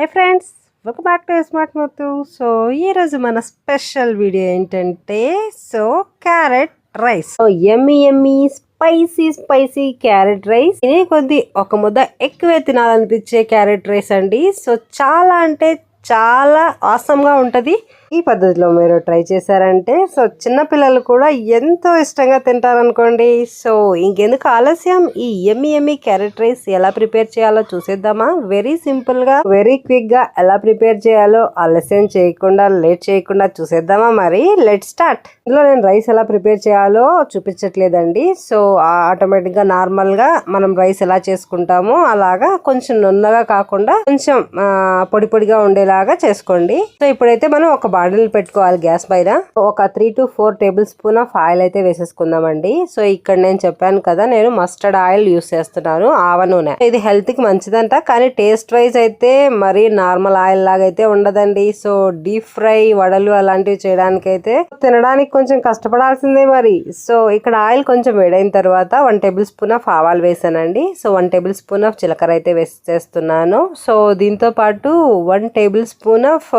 Hi friends welcome back to smart మొత్తు so ఈరోజు మన special video ఏంటంటే so carrot rice so yummy yummy spicy spicy carrot rice ఇది కొద్ది ఒక ముద్ద ఎక్కువే తినాలనిపించే క్యారెట్ రైస్ అండి. సో చాలా అంటే చాలా ఆసంగా ఉంటుంది. ఈ పద్ధతిలో మీరు ట్రై చేశారంటే సో చిన్నపిల్లలు కూడా ఎంతో ఇష్టంగా తింటారనుకోండి. సో ఇంకెందుకు ఆలస్యం? ఈ ఎమ్మి ఎమ్మి క్యారెట్ రైస్ ఎలా ప్రిపేర్ చేయాలో చూసేద్దామా? వెరీ సింపుల్గా వెరీ క్విక్గా ఎలా ప్రిపేర్ చేయాలో ఆలస్యం చేయకుండా లేట్ చేయకుండా చూసేద్దామా మరి? Let start. ఇందులో నేను రైస్ ఎలా ప్రిపేర్ చేయాలో చూపించట్లేదండి. సో ఆటోమేటిక్గా నార్మల్గా మనం రైస్ ఎలా చేసుకుంటామో అలాగా కొంచెం నున్నగా కాకుండా కొంచెం పొడి పొడిగా ఉండేలాగా చేసుకోండి. సో ఇప్పుడైతే మనం ఒక వాడలు పెట్టుకోవాలి గ్యాస్ పైన ఒక three to four tablespoon of oil అయితే వేసేసుకుందామండి. సో ఇక్కడ నేను చెప్పాను కదా నేను మస్టర్డ్ ఆయిల్ యూస్ చేస్తున్నాను ఆవ నూనె. ఇది హెల్త్కి మంచిదంట కానీ టేస్ట్ వైజ్ అయితే మరి నార్మల్ ఆయిల్ లాగా అయితే ఉండదండి. సో డీప్ ఫ్రై వడలు అలాంటివి చేయడానికి అయితే తినడానికి కొంచెం కష్టపడాల్సిందే మరి. సో ఇక్కడ ఆయిల్ కొంచెం వేడైన తర్వాత వన్ టేబుల్ స్పూన్ ఆఫ్ ఆవాలు వేసానండి. So one tablespoon of జీలకర్ర అయితే వేసేస్తున్నాను సో దీంతో పాటు వన్ టేబుల్ స్పూన్ ఆఫ్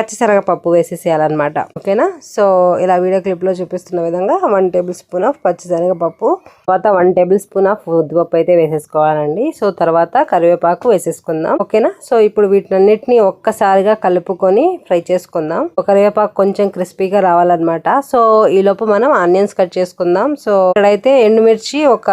పచ్చిశనగపప్పు వేసేసేయాలన్నమాట. ఓకేనా? సో ఇలా వీడియో క్లిప్లో చూపిస్తున్న విధంగా వన్ టేబుల్ స్పూన్ ఆఫ్ పచ్చిశనగపప్పు తర్వాత వన్ టేబుల్ స్పూన్ ఆఫ్ ఉద్దిపప్పు అయితే వేసేసుకోవాలండి. సో తర్వాత కరివేపాకు వేసేసుకుందాం. ఓకేనా? సో ఇప్పుడు వీటినన్నిటిని ఒక్కసారిగా కలుపుకొని ఫ్రై చేసుకుందాం. ఒక కరివేపాకు కొంచెం క్రిస్పీగా రావాలన్నమాట. సో ఈ లోపు మనం ఆనియన్స్ కట్ చేసుకుందాం. సో ఇక్కడైతే ఎండుమిర్చి ఒక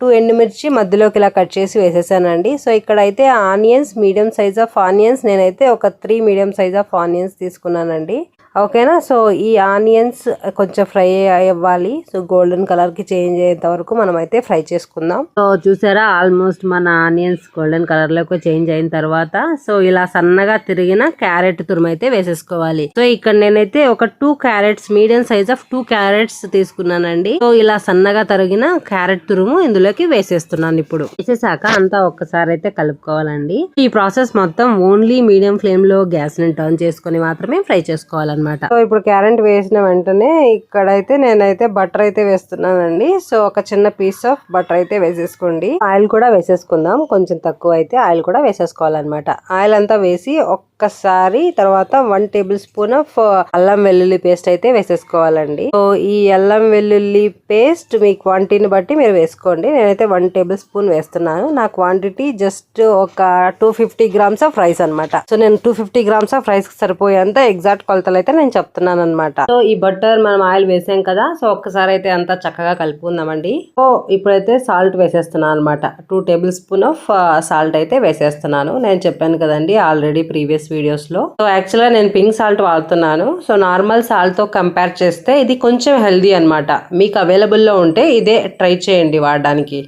టూ ఎండుమిర్చి మధ్యలోకి ఇలా కట్ చేసి వేసేసానండి. సో ఇక్కడైతే onions medium size of onions నేనైతే ఒక three medium size of onions తీసుకున్నానండి. చేసుకోండి ఓకేనా? సో ఈ ఆనియన్స్ కొంచెం ఫ్రై అవ్వాలి సో గోల్డెన్ కలర్కి చేంజ్ అయ్యేంత వరకు మనం అయితే ఫ్రై చేసుకుందాం. సో చూసారా? ఆల్మోస్ట్ మన ఆనియన్స్ గోల్డెన్ కలర్లోకి చేంజ్ అయిన తర్వాత సో ఇలా సన్నగా తిరిగిన క్యారెట్ తురుము అయితే వేసేసుకోవాలి. సో ఇక్కడ నేనైతే ఒక two carrots medium size of two carrots తీసుకున్నానండి. సో ఇలా సన్నగా తరిగిన క్యారెట్ తురుము ఇందులోకి వేసేస్తున్నాను ఇప్పుడు. వేసేసాక అంతా ఒక్కసారి అయితే కలుపుకోవాలండి. ఈ ప్రాసెస్ మొత్తం ఓన్లీ మీడియం ఫ్లేమ్లో గ్యాస్ని టర్న్ చేసుకొని మాత్రమే ఫ్రై చేసుకోవాలన్నమాట. సో ఇప్పుడు క్యారెట్ వేసిన వెంటనే ఇక్కడైతే నేనైతే బటర్ అయితే వేస్తున్నానండి. సో ఒక చిన్న పీస్ ఆఫ్ బటర్ అయితే వేసేసుకోండి. ఆయిల్ కూడా వేసేసుకుందాం. కొంచెం తక్కువ అయితే ఆయిల్ కూడా వేసేసుకోవాలన్నమాట. ఆయిల్ అంతా వేసి ఒక్కసారి తర్వాత వన్ టేబుల్ స్పూన్ ఆఫ్ అల్లం వెల్లుల్లి పేస్ట్ అయితే వేసేసుకోవాలండి. సో ఈ అల్లం వెల్లుల్లి పేస్ట్ మీ క్వాంటిటీని బట్టి మీరు వేసుకోండి. నేనైతే వన్ టేబుల్ స్పూన్ వేస్తున్నాను. నా క్వాంటిటీ జస్ట్ ఒక two fifty grams of rice అన్నమాట. సో నేను two fifty grams of rice సరిపోయేంత ఎగ్జాక్ట్ కొలతలు అయితే నేను చెప్తున్నాను అనమాట సో ఈ బటర్ మనం ఆయిల్ వేసాం కదా సో ఒక్కసారి అయితే అంతా చక్కగా కలుపుకుందామండి. సో ఇప్పుడైతే సాల్ట్ వేసేస్తున్నాను అనమాట two tablespoon of salt అయితే వేసేస్తున్నాను. నేను చెప్పాను కదండి ఆల్రెడీ ప్రీవియస్ వీడియోస్లో సో యాక్చువల్గా నేను పింక్ సాల్ట్ వాడుతున్నాను. సో నార్మల్ సాల్ట్తో కంపేర్ చేస్తే ఇది కొంచెం హెల్దీ అన్నమాట. మీకు అవైలబుల్లో ఉంటే ఇదే ట్రై చేయండి వాడడానికి.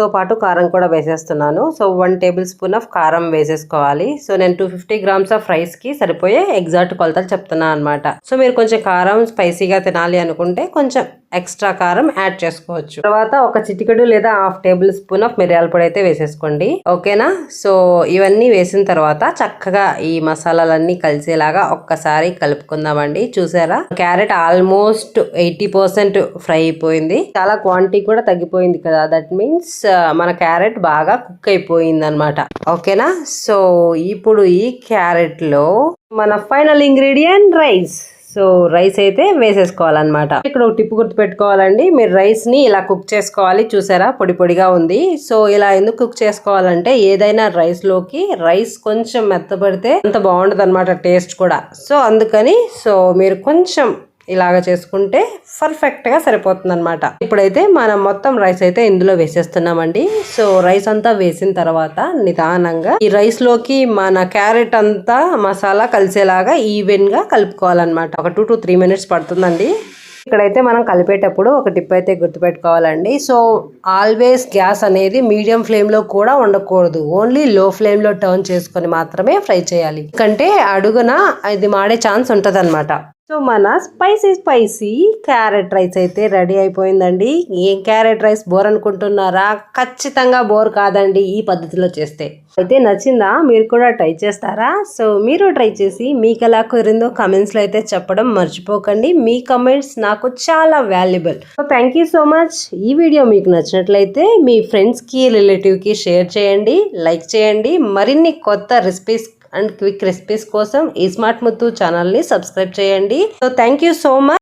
తో పాటు కారం కూడా వేసేస్తున్నాను. So one tablespoon of కారం వేసేసుకోవాలి. సో నేను టూ ఫిఫ్టీ గ్రామ్స్ ఆఫ్ రైస్కి సరిపోయే ఎగ్జాక్ట్ కొలతలు చెప్తున్నాను అనమాట సో మీరు కొంచెం కారం స్పైసీగా తినాలి అనుకుంటే కొంచెం ఎక్స్ట్రా కారం యాడ్ చేసుకోవచ్చు. తర్వాత ఒక చిటికెడు లేదా హాఫ్ టేబుల్ స్పూన్ ఆఫ్ మిరియాల పొడి అయితే వేసేసుకోండి. ఓకేనా? సో ఇవన్నీ వేసిన తర్వాత చక్కగా ఈ మసాలాలన్నీ కలిసేలాగా ఒక్కసారి కలుపుకుందామండి. చూసారా? Carrot almost eighty percent fry అయిపోయింది. చాలా క్వాంటిటీ కూడా తగ్గిపోయింది కదా. దట్ మీన్స్ Uh, మన క్యారెట్ బాగా కుక్ అయిపోయింది అనమాట ఓకేనా? సో ఇప్పుడు ఈ క్యారెట్లో మన final ingredient rice. So rice అయితే వేసేసుకోవాలన్నమాట. ఇక్కడ ఒక టిప్పు గుర్తు పెట్టుకోవాలండి మీరు రైస్ని ఇలా కుక్ చేసుకోవాలి. చూసారా? పొడి పొడిగా ఉంది. సో ఇలా ఎందుకు కుక్ చేసుకోవాలంటే ఏదైనా రైస్లోకి రైస్ కొంచెం మెత్తపడితే అంత బాగుంటుంది అనమాట టేస్ట్ కూడా. సో అందుకని సో మీరు కొంచెం ఇలాగ చేసుకుంటే పర్ఫెక్ట్గా సరిపోతుంది అనమాట ఇప్పుడైతే మనం మొత్తం రైస్ అయితే ఇందులో వేసేస్తున్నామండి. సో రైస్ అంతా వేసిన తర్వాత నిదానంగా ఈ రైస్లోకి మన క్యారెట్ అంతా మసాలా కలిసేలాగా ఈవెన్గా కలుపుకోవాలన్నమాట. ఒక టూ టు త్రీ మినిట్స్ పడుతుందండి. ఇక్కడైతే మనం కలిపేటప్పుడు ఒక టిప్ అయితే గుర్తుపెట్టుకోవాలండి. సో ఆల్వేస్ గ్యాస్ అనేది మీడియం ఫ్లేమ్లో కూడా ఉండకూడదు ఓన్లీ లో ఫ్లేమ్లో టర్న్ చేసుకొని మాత్రమే ఫ్రై చేయాలి. ఎందుకంటే అడుగున ఇది మాడే ఛాన్స్ ఉంటుంది సో మన స్పైసీ స్పైసీ క్యారెట్ రైస్ అయితే రెడీ అయిపోయిందండి. ఏం క్యారెట్ రైస్ బోర్ అనుకుంటున్నారా? ఖచ్చితంగా బోర్ కాదండి ఈ పద్ధతిలో చేస్తే. అయితే నచ్చిందా? మీరు కూడా ట్రై చేస్తారా? సో మీరు ట్రై చేసి మీకు ఎలా కుదిరిందో కమెంట్స్లో అయితే చెప్పడం మర్చిపోకండి. మీ కమెంట్స్ నాకు చాలా valuable so thank you so much ఈ వీడియో మీకు నచ్చినట్లయితే మీ ఫ్రెండ్స్కి రిలేటివ్కి షేర్ చేయండి లైక్ చేయండి. మరిన్ని కొత్త రెసిపీస్ అండ్ క్విక్ రెసిపీస్ కోసం ఈ స్మార్ట్ ముత్తు ఛానల్ని సబ్స్క్రైబ్ చేయండి. So thank you so much